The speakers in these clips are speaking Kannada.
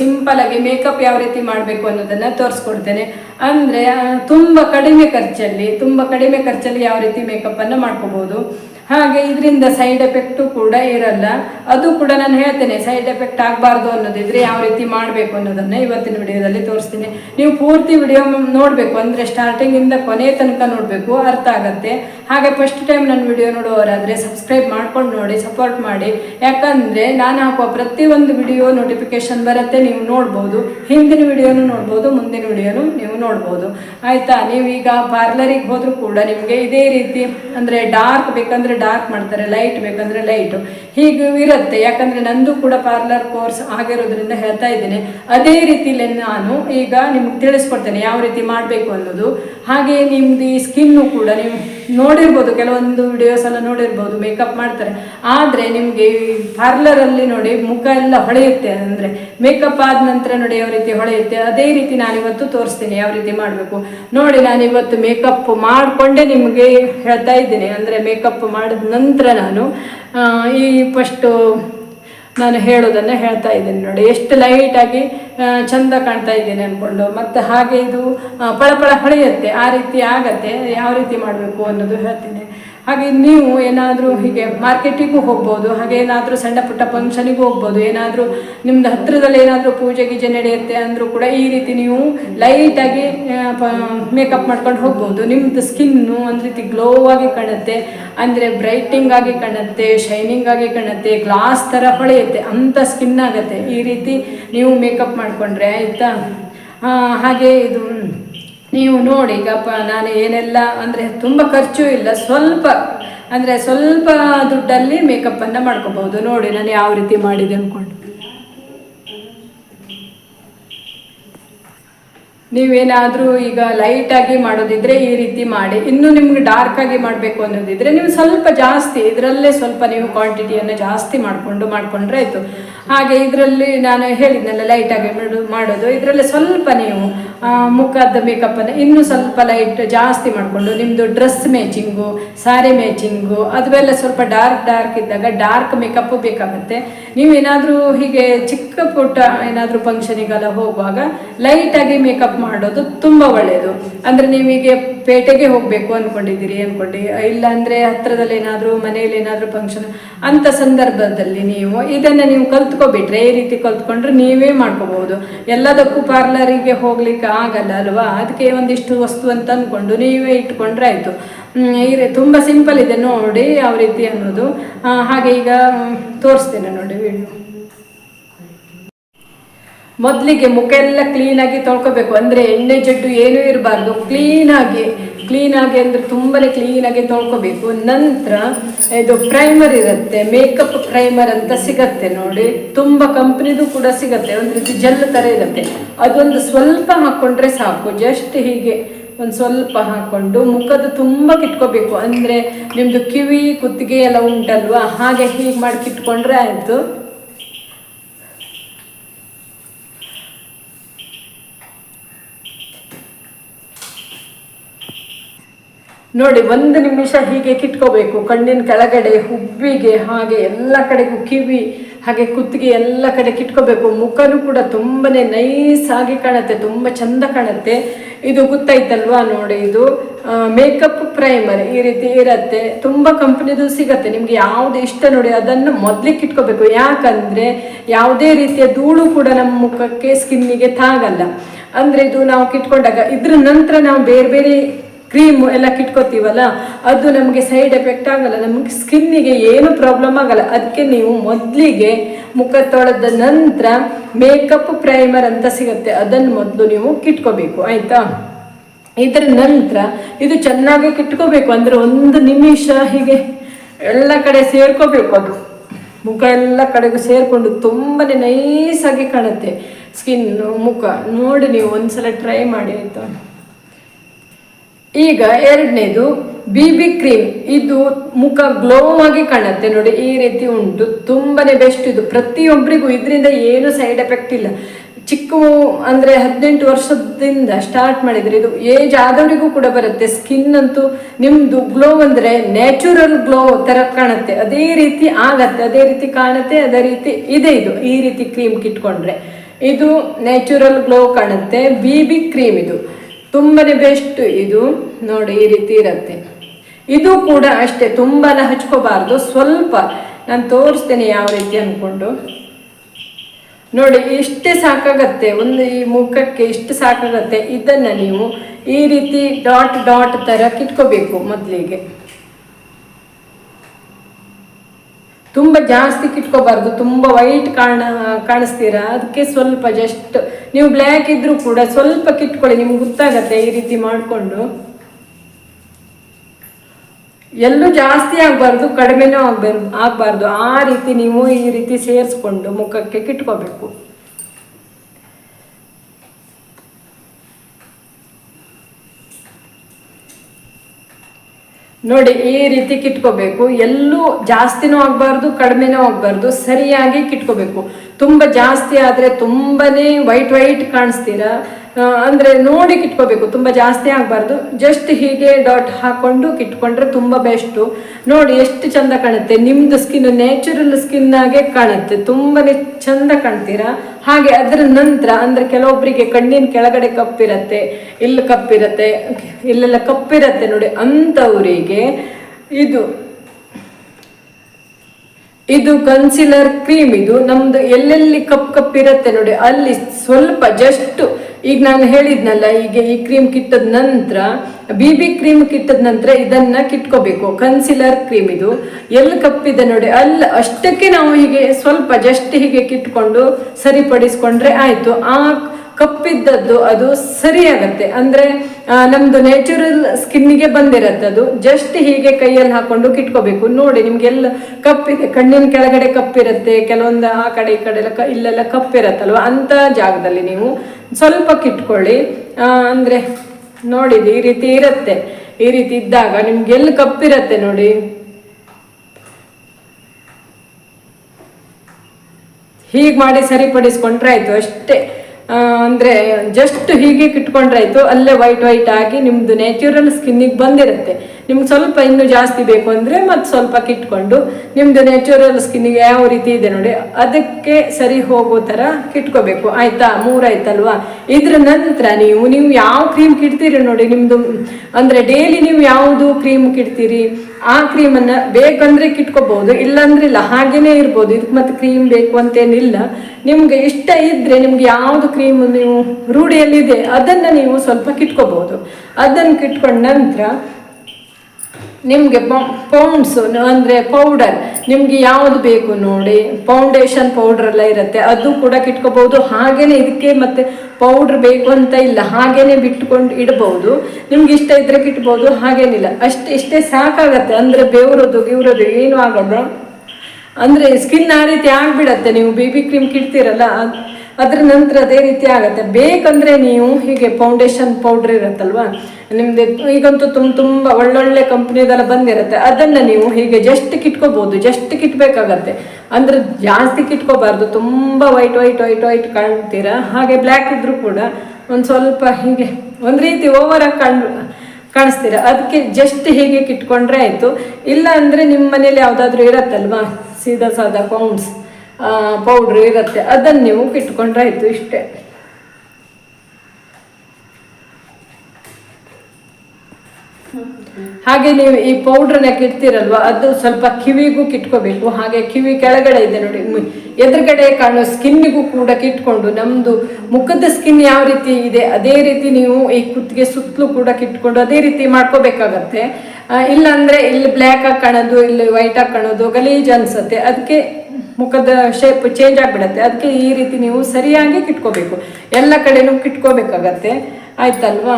ಸಿಂಪಲ್ ಆಗಿ ಮೇಕಪ್ ಯಾವ ರೀತಿ ಮಾಡಬೇಕು ಅನ್ನೋದನ್ನ ತೋರಿಸ್ಕೊಡ್ತೇನೆ. ಅಂದ್ರೆ ತುಂಬ ಕಡಿಮೆ ಖರ್ಚಲ್ಲಿ, ತುಂಬಾ ಕಡಿಮೆ ಖರ್ಚಲ್ಲಿ ಯಾವ ರೀತಿ ಮೇಕಪ್ಪನ್ನು ಅನ್ನ ಮಾಡ್ಕೋಬಹುದು ಹಾಗೆ ಇದರಿಂದ ಸೈಡ್ ಎಫೆಕ್ಟು ಕೂಡ ಇರಲ್ಲ. ಅದು ಕೂಡ ನಾನು ಹೇಳ್ತೇನೆ ಸೈಡ್ ಎಫೆಕ್ಟ್ ಆಗಬಾರ್ದು ಅನ್ನೋದಿದ್ರೆ ಯಾವ ರೀತಿ ಮಾಡಬೇಕು ಅನ್ನೋದನ್ನು ಇವತ್ತಿನ ವಿಡಿಯೋದಲ್ಲಿ ತೋರಿಸ್ತೀನಿ. ನೀವು ಪೂರ್ತಿ ವಿಡಿಯೋ ನೋಡಬೇಕು, ಅಂದರೆ ಸ್ಟಾರ್ಟಿಂಗಿಂದ ಕೊನೆ ತನಕ ನೋಡಬೇಕು, ಅರ್ಥ ಆಗತ್ತೆ. ಹಾಗೆ ಫಸ್ಟ್ ಟೈಮ್ ನನ್ನ ವಿಡಿಯೋ ನೋಡುವವರಾದರೆ ಸಬ್ಸ್ಕ್ರೈಬ್ ಮಾಡ್ಕೊಂಡು ನೋಡಿ ಸಪೋರ್ಟ್ ಮಾಡಿ. ಯಾಕಂದರೆ ನಾನು ಹಾಕುವ ಪ್ರತಿಯೊಂದು ವಿಡಿಯೋ ನೋಟಿಫಿಕೇಶನ್ ಬರುತ್ತೆ, ನೀವು ನೋಡ್ಬೋದು. ಹಿಂದಿನ ವಿಡಿಯೋನು ನೋಡ್ಬೋದು, ಮುಂದಿನ ವಿಡಿಯೋನು ನೀವು ನೋಡ್ಬೋದು. ಆಯಿತಾ? ಈಗ ಪಾರ್ಲರಿಗೆ ಹೋದರೂ ಕೂಡ ನಿಮಗೆ ಇದೇ ರೀತಿ, ಅಂದರೆ ಡಾರ್ಕ್ ಬೇಕಂದ್ರೆ ಡಾರ್ಕ್ ಮಾಡ್ತಾರೆ ಲೈಟ್ ಬೇಕಂದ್ರೆ ಲೈಟು ಹೀಗೆ ಇರುತ್ತೆ. ಯಾಕಂದರೆ ನಂದು ಕೂಡ ಪಾರ್ಲರ್ ಕೋರ್ಸ್ ಆಗಿರೋದ್ರಿಂದ ಹೇಳ್ತಾ ಇದ್ದೇನೆ. ಅದೇ ರೀತಿಯಲ್ಲಿ ನಾನು ಈಗ ನಿಮ್ಗೆ ತಿಳಿಸ್ಕೊಡ್ತೇನೆ ಯಾವ ರೀತಿ ಮಾಡಬೇಕು ಅನ್ನೋದು. ಹಾಗೆ ನಿಮ್ದು ಈ ಸ್ಕಿನ್ನು ಕೂಡ ನೀವು ನೋಡಿರ್ಬೋದು, ಕೆಲವೊಂದು ವಿಡಿಯೋಸ್ ಎಲ್ಲ ನೋಡಿರ್ಬೋದು ಮೇಕಪ್ ಮಾಡ್ತಾರೆ. ಆದರೆ ನಿಮಗೆ ಪಾರ್ಲರಲ್ಲಿ ನೋಡಿ ಮುಖ ಎಲ್ಲ ಹೊಳೆಯುತ್ತೆ ಅಂದರೆ ಮೇಕಪ್ ಆದ ನಂತರ ನೋಡಿ ಯಾವ ರೀತಿ ಹೊಳೆಯುತ್ತೆ, ಅದೇ ರೀತಿ ನಾನಿವತ್ತು ತೋರಿಸ್ತೀನಿ ಯಾವ ರೀತಿ ಮಾಡಬೇಕು. ನೋಡಿ ನಾನಿವತ್ತು ಮೇಕಪ್ ಮಾಡಿಕೊಂಡೇ ನಿಮಗೆ ಹೇಳ್ತಾ ಇದ್ದೀನಿ. ಅಂದರೆ ಮೇಕಪ್ ಮಾಡಿದ ನಂತರ ನಾನು ಈ ಫಸ್ಟು ನಾನು ಹೇಳೋದನ್ನು ಹೇಳ್ತಾ ಇದ್ದೀನಿ ನೋಡಿ. ಎಷ್ಟು ಲೈಟಾಗಿ ಚಂದ ಕಾಣ್ತಾ ಇದ್ದೀನಿ ಅಂದ್ಕೊಂಡು ಮತ್ತು ಹಾಗೆ ಇದು ಪಳಪಳ ಹೊಳೆಯುತ್ತೆ. ಆ ರೀತಿ ಆಗತ್ತೆ. ಯಾವ ರೀತಿ ಮಾಡಬೇಕು ಅನ್ನೋದು ಹೇಳ್ತೀನಿ. ಹಾಗೆ ನೀವು ಏನಾದರೂ ಹೀಗೆ ಮಾರ್ಕೆಟಿಗೂ ಹೋಗ್ಬೋದು, ಹಾಗೆ ಏನಾದರೂ ಸಣ್ಣ ಪುಟ್ಟ ಫಂಕ್ಷನಿಗೂ ಹೋಗ್ಬೋದು, ಏನಾದರೂ ನಿಮ್ದು ಹತ್ತಿರದಲ್ಲಿ ಏನಾದರೂ ಪೂಜೆ ಗೀಜೆ ನಡೆಯುತ್ತೆ ಅಂದರೂ ಕೂಡ ಈ ರೀತಿ ನೀವು ಲೈಟಾಗಿ ಮೇಕಪ್ ಮಾಡ್ಕೊಂಡು ಹೋಗ್ಬೋದು. ನಿಮ್ಮದು ಸ್ಕಿನ್ನು ಒಂದು ರೀತಿ ಗ್ಲೋ ಆಗಿ ಕಾಣುತ್ತೆ, ಅಂದರೆ ಬ್ರೈಟಿಂಗ್ ಆಗಿ ಕಾಣುತ್ತೆ ಶೈನಿಂಗ್ ಆಗಿ ಕಾಣುತ್ತೆ ಗ್ಲಾಸ್ ಥರ ಹೊಳೆಯುತ್ತೆ ಅಂಥ ಸ್ಕಿನ್ ಆಗುತ್ತೆ. ಈ ರೀತಿ ನೀವು ಮೇಕಪ್ ಮಾಡಿಕೊಂಡ್ರೆ ಆಯಿತಾ? ಹಾಗೆ ಇದು ನೀವು ನೋಡಿ ಈಗ ಪ ನಾನು ಏನೆಲ್ಲ, ಅಂದರೆ ತುಂಬ ಖರ್ಚು ಇಲ್ಲ, ಸ್ವಲ್ಪ, ಅಂದರೆ ಸ್ವಲ್ಪ ದುಡ್ಡಲ್ಲಿ ಮೇಕಪ್ಪನ್ನು ಮಾಡ್ಕೋಬಹುದು. ನೋಡಿ, ನಾನು ಯಾವ ರೀತಿ ಮಾಡಿದೆ ಅಂದ್ಕೊಂಡು ನೀವೇನಾದರೂ ಈಗ ಲೈಟಾಗಿ ಮಾಡೋದಿದ್ರೆ ಈ ರೀತಿ ಮಾಡಿ. ಇನ್ನು ನಿಮ್ಗೆ ಆಗಿ ಮಾಡಬೇಕು ಅನ್ನೋದಿದ್ರೆ ನೀವು ಸ್ವಲ್ಪ ಜಾಸ್ತಿ, ಇದರಲ್ಲೇ ಸ್ವಲ್ಪ ನೀವು ಕ್ವಾಂಟಿಟಿಯನ್ನು ಜಾಸ್ತಿ ಮಾಡಿಕೊಂಡು ಮಾಡಿಕೊಂಡ್ರೆ ಆಯಿತು. ಹಾಗೆ ಇದರಲ್ಲಿ ನಾನು ಹೇಳಿದ್ನಲ್ಲ ಲೈಟಾಗಿ ಮಾಡು, ಮಾಡೋದು. ಇದರಲ್ಲೇ ಸ್ವಲ್ಪ ನೀವು ಮುಖದ ಮೇಕಪ್ಪನ್ನು ಇನ್ನೂ ಸ್ವಲ್ಪ ಲೈಟ್ ಜಾಸ್ತಿ ಮಾಡಿಕೊಂಡು ನಿಮ್ಮದು ಡ್ರೆಸ್ ಮ್ಯಾಚಿಂಗು ಸಾರಿ ಮ್ಯಾಚಿಂಗು ಅದೆಲ್ಲ ಸ್ವಲ್ಪ ಡಾರ್ಕ್ ಡಾರ್ಕ್ ಇದ್ದಾಗ ಡಾರ್ಕ್ ಮೇಕಪ್ ಬೇಕಾಗುತ್ತೆ. ನೀವೇನಾದರೂ ಹೀಗೆ ಚಿಕ್ಕ ಪುಟ್ಟ ಏನಾದರೂ ಫಂಕ್ಷನಿಗೆಲ್ಲ ಹೋಗುವಾಗ ಲೈಟಾಗಿ ಮೇಕಪ್ ಮಾಡೋದು ತುಂಬ ಒಳ್ಳೆಯದು ಅಂದರೆ ನೀವೀಗೆ ಪೇಟೆಗೆ ಹೋಗಬೇಕು ಅಂದ್ಕೊಂಡಿದ್ದೀರಿ ಅಂದ್ಕೊಂಡು ಇಲ್ಲ ಅಂದ್ರೆ ಹತ್ತಿರದಲ್ಲಿ ಏನಾದರೂ ಮನೆಯಲ್ಲಿ ಏನಾದರೂ ಫಂಕ್ಷನ್ ಅಂಥ ಸಂದರ್ಭದಲ್ಲಿ ನೀವು ಇದನ್ನು ನೀವು ಕಲ್ತ್ಕೊಬಿಟ್ರೆ, ಈ ರೀತಿ ಕಲ್ತ್ಕೊಂಡ್ರೆ ನೀವೇ ಮಾಡ್ಕೋಬಹುದು. ಎಲ್ಲದಕ್ಕೂ ಪಾರ್ಲರಿಗೆ ಹೋಗ್ಲಿಕ್ಕೆ ಆಗಲ್ಲ ಅಲ್ವಾ? ಅದಕ್ಕೆ ಒಂದಿಷ್ಟು ವಸ್ತು ಅಂತ ಅಂದ್ಕೊಂಡು ನೀವೇ ಇಟ್ಕೊಂಡ್ರೆ ಆಯಿತು. ಈ ತುಂಬಾ ಸಿಂಪಲ್ ಇದೆ ನೋಡಿ ಯಾವ ರೀತಿ ಅನ್ನೋದು. ಹಾಗೆ ಈಗ ತೋರಿಸ್ತೇನೆ ನೋಡಿ ವೀಡಿಯೋ ಮೊದಲಿಗೆ ಮುಖ ಎಲ್ಲ ಕ್ಲೀನಾಗಿ ತೊಳ್ಕೊಬೇಕು. ಅಂದರೆ ಎಣ್ಣೆ ಜಡ್ಡು ಏನೂ ಇರಬಾರ್ದು. ಕ್ಲೀನಾಗಿ ಕ್ಲೀನಾಗಿ ಅಂದರೆ ತುಂಬನೇ ಕ್ಲೀನಾಗಿ ತೊಳ್ಕೊಬೇಕು. ನಂತರ ಇದು ಪ್ರೈಮರ್ ಇರುತ್ತೆ ಮೇಕಪ್ ಪ್ರೈಮರ್ ಅಂತ ಸಿಗತ್ತೆ ನೋಡಿ. ತುಂಬ ಕಂಪ್ನಿದು ಕೂಡ ಸಿಗತ್ತೆ, ಒಂದು ರೀತಿ ಜೆಲ್ ಥರ ಇರುತ್ತೆ. ಅದೊಂದು ಸ್ವಲ್ಪ ಹಾಕ್ಕೊಂಡ್ರೆ ಸಾಕು. ಜಸ್ಟ್ ಹೀಗೆ ಒಂದು ಸ್ವಲ್ಪ ಹಾಕ್ಕೊಂಡು ಮುಖದ ತುಂಬ ಕಿಟ್ಕೋಬೇಕು ಅಂದರೆ ನಿಮ್ಮದು ಕಿವಿ, ಕುತ್ತಿಗೆ ಎಲ್ಲ ಉಂಟಲ್ವಾ? ಹಾಗೆ ಹೀಗೆ ಮಾಡಿ ಕಿಟ್ಕೊಂಡ್ರೆ ಆಯಿತು. ನೋಡಿ, ಒಂದು ನಿಮಿಷ ಹೀಗೆ ಕಿಟ್ಕೋಬೇಕು ಕಣ್ಣಿನ ಕೆಳಗಡೆ ಹುಬ್ಬಿಗೆ ಹಾಗೆ ಎಲ್ಲ ಕಡೆಗೂ ಕಿವಿ, ಹಾಗೆ ಕುತ್ತಿಗೆ ಎಲ್ಲ ಕಡೆ ಕಿಟ್ಕೋಬೇಕು ಮುಖನೂ ಕೂಡ ತುಂಬನೇ ಆಗಿ ಕಾಣುತ್ತೆ, ತುಂಬ ಚಂದ ಕಾಣುತ್ತೆ. ಇದು ಗೊತ್ತಾಯ್ತಲ್ವಾ ನೋಡಿ ಇದು? ಮೇಕಪ್ ಪ್ರೈಮರ್ ಈ ರೀತಿ ಇರತ್ತೆ. ತುಂಬ ಕಂಪ್ನಿದು ಸಿಗತ್ತೆ. ನಿಮ್ಗೆ ಯಾವ್ದು ಇಷ್ಟ ನೋಡಿ, ಅದನ್ನು ಮೊದಲಿಗೆ ಇಟ್ಕೋಬೇಕು ಯಾಕಂದ್ರೆ ಯಾವುದೇ ರೀತಿಯ ಧೂಳು ಕೂಡ ನಮ್ಮ ಮುಖಕ್ಕೆ ಸ್ಕಿನ್ನಿಗೆ ತಾಗಲ್ಲ. ಅಂದ್ರೆ ಇದು ನಾವು ಕಿಟ್ಕೊಂಡಾಗ ಇದ್ರ ನಂತರ ನಾವು ಬೇರೆ ಬೇರೆ ಕ್ರೀಮ್ ಎಲ್ಲ ಕಿಟ್ಕೋತೀವಲ್ಲ, ಅದು ನಮಗೆ ಸೈಡ್ ಎಫೆಕ್ಟ್ ಆಗಲ್ಲ. ನಮಗೆ ಸ್ಕಿನ್ನಿಗೆ ಏನು ಪ್ರಾಬ್ಲಮ್ ಆಗಲ್ಲ. ಅದಕ್ಕೆ ನೀವು ಮೊದಲಿಗೆ ಮುಖ ತೊಳೆದ ನಂತರ ಮೇಕಪ್ ಪ್ರೈಮರ್ ಅಂತ ಸಿಗುತ್ತೆ. ಅದನ್ನು ಮೊದಲು ನೀವು ಕಿಟ್ಕೋಬೇಕು. ಆಯ್ತಾ? ಇದರ ನಂತರ ಇದು ಚೆನ್ನಾಗಿ ಕಿಟ್ಕೋಬೇಕು. ಅಂದರೆ ಒಂದು ನಿಮಿಷ ಹೀಗೆ ಎಲ್ಲ ಕಡೆ ಸೇರ್ಕೋಬೇಕು ಅದು. ಮುಖ ಎಲ್ಲ ಕಡೆಗೂ ಸೇರಿಕೊಂಡು ತುಂಬಾ ನೈಸಾಗಿ ಕಾಣುತ್ತೆ. ಸ್ಕಿನ್ ಮುಖ. ನೋಡಿ ನೀವು ಒಂದ್ಸಲ ಟ್ರೈ ಮಾಡಿ, ಆಯ್ತಾ? ಈಗ ಎರಡನೇದು ಬಿ ಬಿ ಕ್ರೀಮ್ ಇದು ಮುಖ ಗ್ಲೋ ಆಗಿ ಕಾಣುತ್ತೆ. ನೋಡಿ, ಈ ರೀತಿ ಉಂಟು. ತುಂಬಾನೇ ಬೆಸ್ಟ್ ಇದು. ಪ್ರತಿಯೊಬ್ಬರಿಗೂ ಇದರಿಂದ ಏನು ಸೈಡ್ ಎಫೆಕ್ಟ್ ಇಲ್ಲ. ಚಿಕ್ಕ ಅಂದ್ರೆ ಹದಿನೆಂಟು ವರ್ಷದಿಂದ ಸ್ಟಾರ್ಟ್ ಮಾಡಿದ್ರೆ ಇದು ಏಜ್ ಆದವರಿಗೂ ಕೂಡ ಬರುತ್ತೆ. ಸ್ಕಿನ್ ಅಂತೂ ನಿಮ್ಮದು ಗ್ಲೋ ಅಂದ್ರೆ ನ್ಯಾಚುರಲ್ ಗ್ಲೋ ಥರ ಕಾಣುತ್ತೆ. ಅದೇ ರೀತಿ ಆಗತ್ತೆ. ಅದೇ ರೀತಿ ಕಾಣುತ್ತೆ. ಅದೇ ರೀತಿ ಇದೆ ಇದು. ಈ ರೀತಿ ಕ್ರೀಮ್ ಕಿಟ್ಕೊಂಡ್ರೆ ಇದು ನ್ಯಾಚುರಲ್ ಗ್ಲೋ ಕಾಣುತ್ತೆ. ಬಿ ಬಿ ಕ್ರೀಮ್ ಇದು. ತುಂಬಾನೇ ಬೆಸ್ಟ್ ಇದು. ನೋಡಿ ಈ ರೀತಿ ಇರುತ್ತೆ. ಇದು ಕೂಡ ಅಷ್ಟೇ ತುಂಬಾ ಹಚ್ಕೋಬಾರ್ದು. ಸ್ವಲ್ಪ ನಾನು ತೋರಿಸ್ತೇನೆ ಯಾವ ರೀತಿ ಅಂದ್ಕೊಂಡು ನೋಡಿ, ಇಷ್ಟೇ ಸಾಕಾಗತ್ತೆ. ಒಂದು ಈ ಮುಖಕ್ಕೆ ಇಷ್ಟು ಸಾಕಾಗತ್ತೆ. ಇದನ್ನು ನೀವು ಈ ರೀತಿ ಡಾಟ್ ಡಾಟ್ ತರ ಕಿಟ್ಕೋಬೇಕು ಮೊದಲಿಗೆ. ತುಂಬ ಜಾಸ್ತಿ ಕಿಟ್ಕೋಬಾರ್ದು ತುಂಬ ವೈಟ್ ಕಾಣ ಕಾಣಿಸ್ತೀರಾ? ಅದಕ್ಕೆ ಸ್ವಲ್ಪ ಜಸ್ಟ್ ನೀವು ಬ್ಲ್ಯಾಕ್ ಇದ್ರೂ ಕೂಡ ಸ್ವಲ್ಪ ಕಿಟ್ಕೊಳ್ಳಿ ನಿಮ್ಗೆ ಗೊತ್ತಾಗತ್ತೆ ಈ ರೀತಿ ಮಾಡಿಕೊಂಡು. ಎಲ್ಲೂ ಜಾಸ್ತಿ ಆಗಬಾರ್ದು, ಕಡಿಮೆನೂ ಆಗ್ಬಾರ್ದು, ಆಗಬಾರ್ದು. ಆ ರೀತಿ ನೀವು ಈ ರೀತಿ ಸೇರಿಸ್ಕೊಂಡು ಮುಖಕ್ಕೆ ಕಿಟ್ಕೋಬೇಕು ನೋಡಿ, ಈ ರೀತಿ ಕಿಟ್ಕೋಬೇಕು ಎಲ್ಲೂ ಜಾಸ್ತಿನೂ ಆಗಬಾರ್ದು, ಕಡಿಮೆನೂ ಆಗಬಾರ್ದು, ಸರಿಯಾಗಿ ಕಿಟ್ಕೋಬೇಕು ತುಂಬ ಜಾಸ್ತಿ ಆದರೆ ತುಂಬಾನೇ ವೈಟ್ ವೈಟ್ ಕಾಣಿಸ್ತೀರಾ? ಅಂದ್ರೆ ನೋಡಿ ಕಿಟ್ಕೋಬೇಕು ತುಂಬ ಜಾಸ್ತಿ ಆಗಬಾರ್ದು. ಜಸ್ಟ್ ಹೀಗೆ ಡಾಟ್ ಹಾಕೊಂಡು ಕಿಟ್ಕೊಂಡ್ರೆ ತುಂಬ ಬೆಸ್ಟು ನೋಡಿ ಎಷ್ಟು ಚಂದ ಕಾಣುತ್ತೆ, ನಿಮ್ದು ಸ್ಕಿನ್ ನ್ಯಾಚುರಲ್ ಸ್ಕಿನ್ ಆಗೆ ಕಾಣುತ್ತೆ ತುಂಬಾ ಚಂದ ಕಾಣ್ತೀರಾ? ಹಾಗೆ ಅದರ ನಂತರ, ಅಂದ್ರೆ ಕೆಲವೊಬ್ಬರಿಗೆ ಕಣ್ಣಿನ ಕೆಳಗಡೆ ಕಪ್ಪಿರತ್ತೆ, ಇಲ್ಲಿ ಕಪ್ಪಿರತ್ತೆ, ಇಲ್ಲೆಲ್ಲ ಕಪ್ಪಿರತ್ತೆ ನೋಡಿ ಅಂಥವರಿಗೆ ಇದು. ಇದು ಕನ್ಸಿಲರ್ ಕ್ರೀಮ್ ಇದು ನಮ್ದು ಎಲ್ಲೆಲ್ಲಿ ಕಪ್ ಕಪ್ಪಿರತ್ತೆ ನೋಡಿ, ಅಲ್ಲಿ ಸ್ವಲ್ಪ ಜಸ್ಟ್ ಈಗ ನಾನು ಹೇಳಿದ್ನಲ್ಲ, ಈಗ ಈ ಕ್ರೀಮ್ ಕಿಟ್ಟದ ನಂತರ ಬಿ ಬಿ ಕ್ರೀಮ್ ಕಿಟ್ಟದ ನಂತರ ಇದನ್ನ ಕಿಟ್ಕೋಬೇಕು ಕನ್ಸಿಲರ್ ಕ್ರೀಮ್ ಇದು. ಎಲ್ಲಿ ಕಪ್ಪಿದೆ ನೋಡಿ, ಅಲ್ಲಿ, ಅಷ್ಟಕ್ಕೆ ನಾವು ಹೀಗೆ ಸ್ವಲ್ಪ ಜಸ್ಟ್ ಹೀಗೆ ಕಿಟ್ಕೊಂಡು ಸರಿಪಡಿಸ್ಕೊಂಡ್ರೆ ಆಯ್ತು. ಆ ಕಪ್ಪಿದ್ದದ್ದು ಅದು ಸರಿಯಾಗತ್ತೆ ಅಂದ್ರೆ ನಮ್ದು ನ್ಯಾಚುರಲ್ ಸ್ಕಿನ್ನಿಗೆ ಬಂದಿರತ್ತೆ ಅದು. ಜಸ್ಟ್ ಹೀಗೆ ಕೈಯಲ್ಲಿ ಹಾಕೊಂಡು ಕಿಟ್ಕೋಬೇಕು ನೋಡಿ, ನಿಮ್ಗೆಲ್ಲ ಕಪ್ಪಿದೆ. ಕಣ್ಣಿನ ಕೆಳಗಡೆ ಕಪ್ಪಿರತ್ತೆ. ಕೆಲವೊಂದು ಆ ಕಡೆ, ಈ ಕಡೆ ಇಲ್ಲೆಲ್ಲ ಕಪ್ಪಿರತ್ತಲ್ವ? ಅಂತ ಜಾಗದಲ್ಲಿ ನೀವು ಸ್ವಲ್ಪ ಕಿಟ್ಕೊಳ್ಳಿ ಆ, ಅಂದ್ರೆ ನೋಡಿది ಈ ರೀತಿ ಇರತ್ತೆ. ಈ ರೀತಿ ಇದ್ದಾಗ ನಿಮ್ಗೆ ಎಲ್ಲಿ ಕಪ್ಪಿರತ್ತೆ ನೋಡಿ. ಹೀಗೆ ಮಾಡಿ ಸರಿಪಡಿಸ್ಕೊಂಡ್ರೆ ಆಯ್ತು ಅಷ್ಟೇ ಅಂದ್ರೆ ಜಸ್ಟ್ ಹೀಗೆ ಕಿಟ್ಕೊಂಡ್ರೆ ಆಯ್ತು ಅಲ್ಲೇ ವೈಟ್ ವೈಟ್ ಆಗಿ ನಿಮ್ದು ನ್ಯಾಚುರಲ್ ಸ್ಕಿನ್ನಿಗೆ ಬಂದಿರುತ್ತೆ. ನಿಮ್ಗೆ ಸ್ವಲ್ಪ ಇನ್ನೂ ಜಾಸ್ತಿ ಬೇಕು ಅಂದರೆ ಮತ್ತೆ ಸ್ವಲ್ಪ ಕಿಟ್ಕೊಂಡು ನಿಮ್ಮದು ನ್ಯಾಚುರಲ್ ಸ್ಕಿನ್ನಿಗೆ ಯಾವ ರೀತಿ ಇದೆ ನೋಡಿ, ಅದಕ್ಕೆ ಸರಿ ಹೋಗೋ ಥರ ಕಿಟ್ಕೋಬೇಕು ಆಯಿತಾ? ಮೂರಾಯ್ತಲ್ವಾ ಇದ್ರ ನಂತರ ನೀವು ನೀವು ಯಾವ ಕ್ರೀಮ್ ಕಿಡ್ತೀರಿ ನೋಡಿ ನಿಮ್ಮದು ಅಂದರೆ ಡೈಲಿ ನೀವು ಯಾವುದು ಕ್ರೀಮ್ ಕಿಡ್ತೀರಿ ಆ ಕ್ರೀಮನ್ನು ಬೇಕಂದ್ರೆ ಕಿಟ್ಕೋಬಹುದು ಇಲ್ಲಾಂದ್ರೆ ಇಲ್ಲ, ಹಾಗೇನೆ ಇರ್ಬೋದು. ಇದಕ್ಕೆ ಮತ್ತೆ ಕ್ರೀಮ್ ಬೇಕು ಅಂತೇನಿಲ್ಲ. ನಿಮ್ಗೆ ಇಷ್ಟ ಇದ್ರೆ ನಿಮ್ಗೆ ಯಾವುದು ಕ್ರೀಮ್ ನೀವು ರೂಢಿಯಲ್ಲಿದೆ, ಅದನ್ನು ನೀವು ಸ್ವಲ್ಪ ಕಿಟ್ಕೋಬಹುದು ಅದನ್ನು ಕಿಟ್ಕೊಂಡ ನಂತರ ನಿಮಗೆ ಪೌಂಡ್ಸ್ ಅಂದರೆ ಪೌಡರ್, ನಿಮಗೆ ಯಾವುದು ಬೇಕು ನೋಡಿ. ಫೌಂಡೇಶನ್ ಪೌಡರ್ ಎಲ್ಲ ಇರುತ್ತೆ. ಅದು ಕೂಡ ಕಿಟ್ಕೋಬಹುದು. ಹಾಗೇನೆ ಇದಕ್ಕೆ ಮತ್ತೆ ಪೌಡ್ರ್ ಬೇಕು ಅಂತ ಇಲ್ಲ. ಹಾಗೇನೆ ಬಿಟ್ಕೊಂಡು ಇಡಬಹುದು ನಿಮ್ಗೆ ಇಷ್ಟ ಇದ್ರೆ ಕಿಟ್ಬೋದು, ಹಾಗೇನಿಲ್ಲ. ಅಷ್ಟೇ, ಇಷ್ಟೇ ಸಾಕಾಗತ್ತೆ. ಅಂದ್ರೆ ಬೆವರೋದು, ಗಿವರೋದು ಏನು ಆಗಲ್ಲ. ಅಂದ್ರೆ ಸ್ಕಿನ್ ಆ ರೀತಿ ಆಗ್ಬಿಡತ್ತೆ. ನೀವು ಬೇಬಿ ಕ್ರೀಮ್ ಕಿಡ್ತೀರಲ್ಲ ಅದ್ರ ನಂತರ ಅದೇ ರೀತಿ ಆಗುತ್ತೆ. ಬೇಕಂದ್ರೆ ನೀವು ಹೀಗೆ ಫೌಂಡೇಶನ್ ಪೌಡರ್ ಇರುತ್ತಲ್ವಾ? ನಿಮ್ದು ಈಗಂತೂ ತುಂಬ ತುಂಬ ಒಳ್ಳೊಳ್ಳೆ ಕಂಪ್ನಿದೆಲ್ಲ ಬಂದಿರುತ್ತೆ. ಅದನ್ನ ನೀವು ಹೀಗೆ ಜಸ್ಟ್ ಕಿಟ್ಕೋಬಹುದು ಜಸ್ಟ್ ಕಿಟ್ಬೇಕಾಗತ್ತೆ. ಅಂದ್ರೆ ಜಾಸ್ತಿ ಕಿಟ್ಕೋಬಾರ್ದು. ತುಂಬಾ ವೈಟ್ ವೈಟ್ ವೈಟ್ ವೈಟ್ ಕಾಣ್ತೀರಾ? ಹಾಗೆ ಬ್ಲ್ಯಾಕ್ ಇದ್ರೂ ಕೂಡ ಒಂದು ಸ್ವಲ್ಪ ಹೀಗೆ ಒಂದು ರೀತಿ ಓವರ್ ಆಗಿ ಕಾಣ್, ಕಾಣಿಸ್ತೀರ? ಅದಕ್ಕೆ ಜಸ್ಟ್ ಹೀಗೆ ಕಿಟ್ಕೊಂಡ್ರೆ ಆಯ್ತು. ಇಲ್ಲ ಅಂದ್ರೆ ನಿಮ್ಮ ಮನೇಲಿ ಯಾವುದಾದ್ರೂ ಇರತ್ತಲ್ವಾ? ಸೀದಾ, ಸಾದಾ ಪೌಂಡ್ಸ್ ಪೌಡ್ರ್ ಇರುತ್ತೆ. ಅದನ್ನು ನೀವು ಕಿಟ್ಕೊಂಡ್ರೆ ಆಯಿತು ಇಷ್ಟೇ. ಹಾಗೆ ನೀವು ಈ ಪೌಡ್ರನ್ನ ಕಿಟ್ತೀರಲ್ವಾ, ಅದು ಸ್ವಲ್ಪ ಕಿವಿಗೂ ಕಿಟ್ಕೋಬೇಕು. ಹಾಗೆ ಕಿವಿ ಕೆಳಗಡೆ ಇದೆ ನೋಡಿ ಎದುರುಗಡೆ ಕಾಣೋ ಸ್ಕಿನ್ನಿಗೂ ಕೂಡ ಕಿಟ್ಕೊಂಡು, ನಮ್ದು ಮುಖದ ಸ್ಕಿನ್ ಯಾವ ರೀತಿ ಇದೆ, ಅದೇ ರೀತಿ ನೀವು ಈ ಕುತ್ತಿಗೆ ಸುತ್ತಲೂ ಕೂಡ ಕಿಟ್ಕೊಂಡು ಅದೇ ರೀತಿ ಮಾಡ್ಕೋಬೇಕಾಗತ್ತೆ. ಇಲ್ಲಾಂದರೆ ಇಲ್ಲಿ ಬ್ಲ್ಯಾಕ್ ಆಗಿ ಕಾಣೋದು, ಇಲ್ಲಿ ವೈಟ್ ಆಗಿ ಕಾಣೋದು, ಗಲೀಜು ಅನ್ಸುತ್ತೆ. ಅದಕ್ಕೆ ಮುಖದ ಶೇಪ್ ಚೇಂಜ್ ಆಗಿಬಿಡತ್ತೆ. ಅದಕ್ಕೆ ಈ ರೀತಿ ನೀವು ಸರಿಯಾಗಿ ಕಿಟ್ಕೋಬೇಕು. ಎಲ್ಲ ಕಡೆನೂ ಕಿಟ್ಕೋಬೇಕಾಗತ್ತೆ. ಆಯ್ತಲ್ವಾ?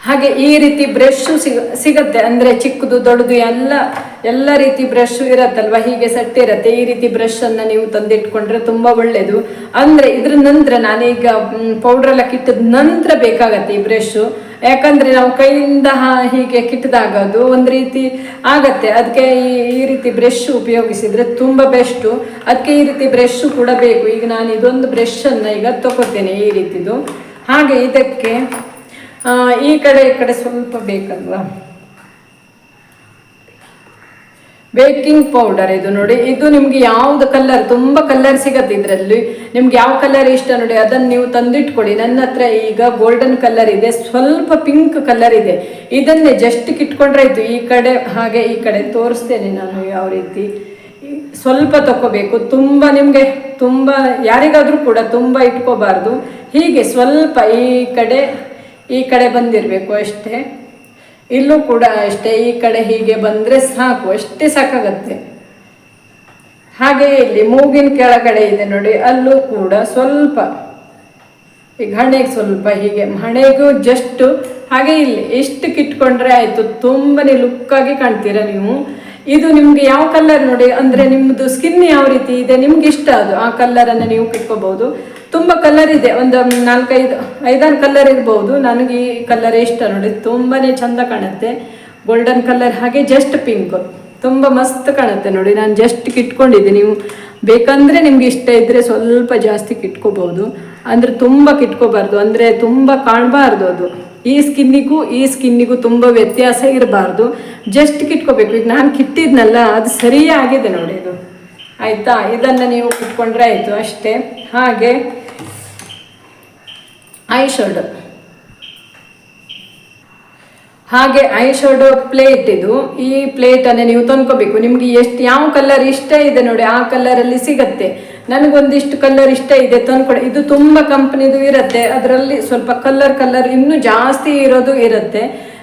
ಹಾಗೆ ಈ ರೀತಿ ಬ್ರಷ್ ಸಿಗ, ಸಿಗತ್ತೆ. ಅಂದ್ರೆ ಚಿಕ್ಕದು, ದೊಡ್ಡದು ಎಲ್ಲ ಎಲ್ಲ ರೀತಿ ಬ್ರಷ್ ಇರತ್ತಲ್ವ? ಹೀಗೆ ಸೆಟ್ ಇರತ್ತೆ. ಈ ರೀತಿ ಬ್ರಷ್ ಅನ್ನ ನೀವು ತಂದಿಟ್ಕೊಂಡ್ರೆ ತುಂಬಾ ಒಳ್ಳೇದು. ಅಂದ್ರೆ ಇದ್ರ ನಂತರ ನಾನೀಗ ಪೌಡರ್ ಎಲ್ಲ ಕಿಟ್ಟದ ನಂತರ ಬೇಕಾಗತ್ತೆ ಈ ಬ್ರಷ್ ಯಾಕಂದ್ರೆ ನಾವು ಕೈಯಿಂದ ಹೀಗೆ ಕಿಟ್ಟದಾಗ ಅದು ಒಂದು ರೀತಿ ಆಗತ್ತೆ. ಅದಕ್ಕೆ ಈ ಈ ರೀತಿ ಬ್ರಷ್ ಉಪಯೋಗಿಸಿದ್ರೆ ತುಂಬಾ ಬೆಸ್ಟು ಅದಕ್ಕೆ ಈ ರೀತಿ ಬ್ರಷ್ ಕೂಡ ಬೇಕು. ಈಗ ನಾನು ಇದೊಂದು ಅನ್ನ ಈಗ ತಗೋತೇನೆ ಈ ರೀತಿದು. ಹಾಗೆ ಇದಕ್ಕೆ ಈ ಕಡೆ ಈ ಕಡೆ ಸ್ವಲ್ಪ ಬೇಕಲ್ವಾ? ಬೇಕಿಂಗ್ ಪೌಡರ್ ಇದು ನೋಡಿ. ಇದು ನಿಮ್ಗೆ ಯಾವ್ದು ಕಲರ್, ತುಂಬಾ ಕಲರ್ ಸಿಗತ್ತೆ ಇದರಲ್ಲಿ. ನಿಮ್ಗೆ ಯಾವ ಕಲರ್ ಇಷ್ಟ ನೋಡಿ, ಅದನ್ನ ನೀವು ತಂದಿಟ್ಕೊಳ್ಳಿ. ನನ್ನ ಹತ್ರ ಈಗ ಗೋಲ್ಡನ್ ಕಲರ್ ಇದೆ, ಸ್ವಲ್ಪ ಪಿಂಕ್ ಕಲರ್ ಇದೆ. ಇದನ್ನೇ ಜಸ್ಟ್ ಕಿಟ್ಕೊಂಡ್ರೆ ಇದು ಈ ಕಡೆ ಹಾಗೆ, ಈ ಕಡೆ ತೋರಿಸ್ತೇನೆ ನಾನು ಯಾವ ರೀತಿ. ಸ್ವಲ್ಪ ತಗೋಬೇಕು ತುಂಬ ನಿಮಗೆ, ತುಂಬ ಯಾರಿಗಾದ್ರೂ ಕೂಡ ತುಂಬ ಇಟ್ಕೋಬಾರ್ದು. ಹೀಗೆ ಸ್ವಲ್ಪ ಈ ಕಡೆ ಈ ಕಡೆ ಬಂದಿರಬೇಕು ಅಷ್ಟೇ. ಇಲ್ಲೂ ಕೂಡ ಅಷ್ಟೇ, ಈ ಕಡೆ ಹೀಗೆ ಬಂದರೆ ಸಾಕು, ಅಷ್ಟೇ ಸಾಕಾಗತ್ತೆ. ಹಾಗೆ ಇಲ್ಲಿ ಮೂಗಿನ ಕೆಳಗಡೆ ಇದೆ ನೋಡಿ, ಅಲ್ಲೂ ಕೂಡ ಸ್ವಲ್ಪ ಈಗ ಹಣೆಗೆ ಸ್ವಲ್ಪ ಹೀಗೆ ಹಣೆಗೂ ಜಸ್ಟ್ ಹಾಗೆ ಇಲ್ಲಿ ಎಷ್ಟು ಕಿಟ್ಕೊಂಡ್ರೆ ಆಯ್ತು, ತುಂಬಾನೇ ಲುಕ್ ಆಗಿ ಕಾಣ್ತೀರಾ ನೀವು. ಇದು ನಿಮ್ಗೆ ಯಾವ ಕಲರ್ ನೋಡಿ, ಅಂದ್ರೆ ನಿಮ್ದು ಸ್ಕಿನ್ ಯಾವ ರೀತಿ ಇದೆ, ನಿಮ್ಗೆ ಇಷ್ಟ ಅದು, ಆ ಕಲರ್ ಅನ್ನ ನೀವು ಕಿಟ್ಕೋಬಹುದು ತುಂಬಾ ಕಲರ್ ಇದೆ. ಒಂದು ನಾಲ್ಕೈದು, ಐದಾರು ಕಲರ್ ಇರ್ಬೋದು. ನನಗೆ ಈ ಕಲರ್ ಇಷ್ಟ ನೋಡಿ. ತುಂಬಾನೇ ಚಂದ ಕಾಣುತ್ತೆ. ಗೋಲ್ಡನ್ ಕಲರ್ ಹಾಗೆ ಜಸ್ಟ್ ಪಿಂಕ್ ತುಂಬ ಮಸ್ತ್ ಕಾಣುತ್ತೆ ನೋಡಿ. ನಾನು ಜಸ್ಟ್ ಕಿಟ್ಕೊಂಡಿದ್ದೆ ನೀವು ಬೇಕಂದ್ರೆ ನಿಮ್ಗೆ ಇಷ್ಟ ಇದ್ರೆ ಸ್ವಲ್ಪ ಜಾಸ್ತಿ ಕಿಟ್ಕೋಬಹುದು ಅಂದ್ರೆ ತುಂಬ ಕಿಟ್ಕೋಬಾರ್ದು. ಅಂದ್ರೆ ತುಂಬ ಕಾಣಬಾರ್ದು ಅದು. ಈ ಸ್ಕಿನ್ನಿಗೂ ಈ ಸ್ಕಿನ್ನಿಗೂ ತುಂಬ ವ್ಯತ್ಯಾಸ ಇರಬಾರ್ದು. ಜಸ್ಟ್ ಕಿಟ್ಕೋಬೇಕು. ಈಗ ನಾನು ಕಿಟ್ಟಿದ್ನಲ್ಲ, ಅದು ಸರಿಯಾಗಿದೆ ನೋಡಿ ಇದು. ಆಯ್ತಾ? ಇದನ್ನು ನೀವು ಕಿಟ್ಕೊಂಡ್ರೆ ಆಯಿತು ಅಷ್ಟೇ. ಹಾಗೆ ಐ ಶೋಲ್ಡರ್ ಹಾಗೆ ಐ ಶೋಡೋ ಪ್ಲೇಟ್ ಇದು. ಈ ಪ್ಲೇಟ್ ಅನ್ನ ನೀವು ತಂದ್ಕೋಬೇಕು. ನಿಮ್ಗೆ ಎಷ್ಟು, ಯಾವ ಕಲರ್ ಇಷ್ಟ ಇದೆ ನೋಡಿ, ಆ ಕಲರ್ ಅಲ್ಲಿ ಸಿಗತ್ತೆ. ನನಗೊಂದಿಷ್ಟು ಕಲರ್ ಇಷ್ಟ ಇದೆ, ತಂದ್ಕೊಡಿ. ಇದು ತುಂಬಾ ಕಂಪ್ನಿದು ಇರುತ್ತೆ. ಅದರಲ್ಲಿ ಸ್ವಲ್ಪ ಕಲರ್ ಕಲರ್ ಇನ್ನೂ ಜಾಸ್ತಿ ಇರೋದು ಇರುತ್ತೆ.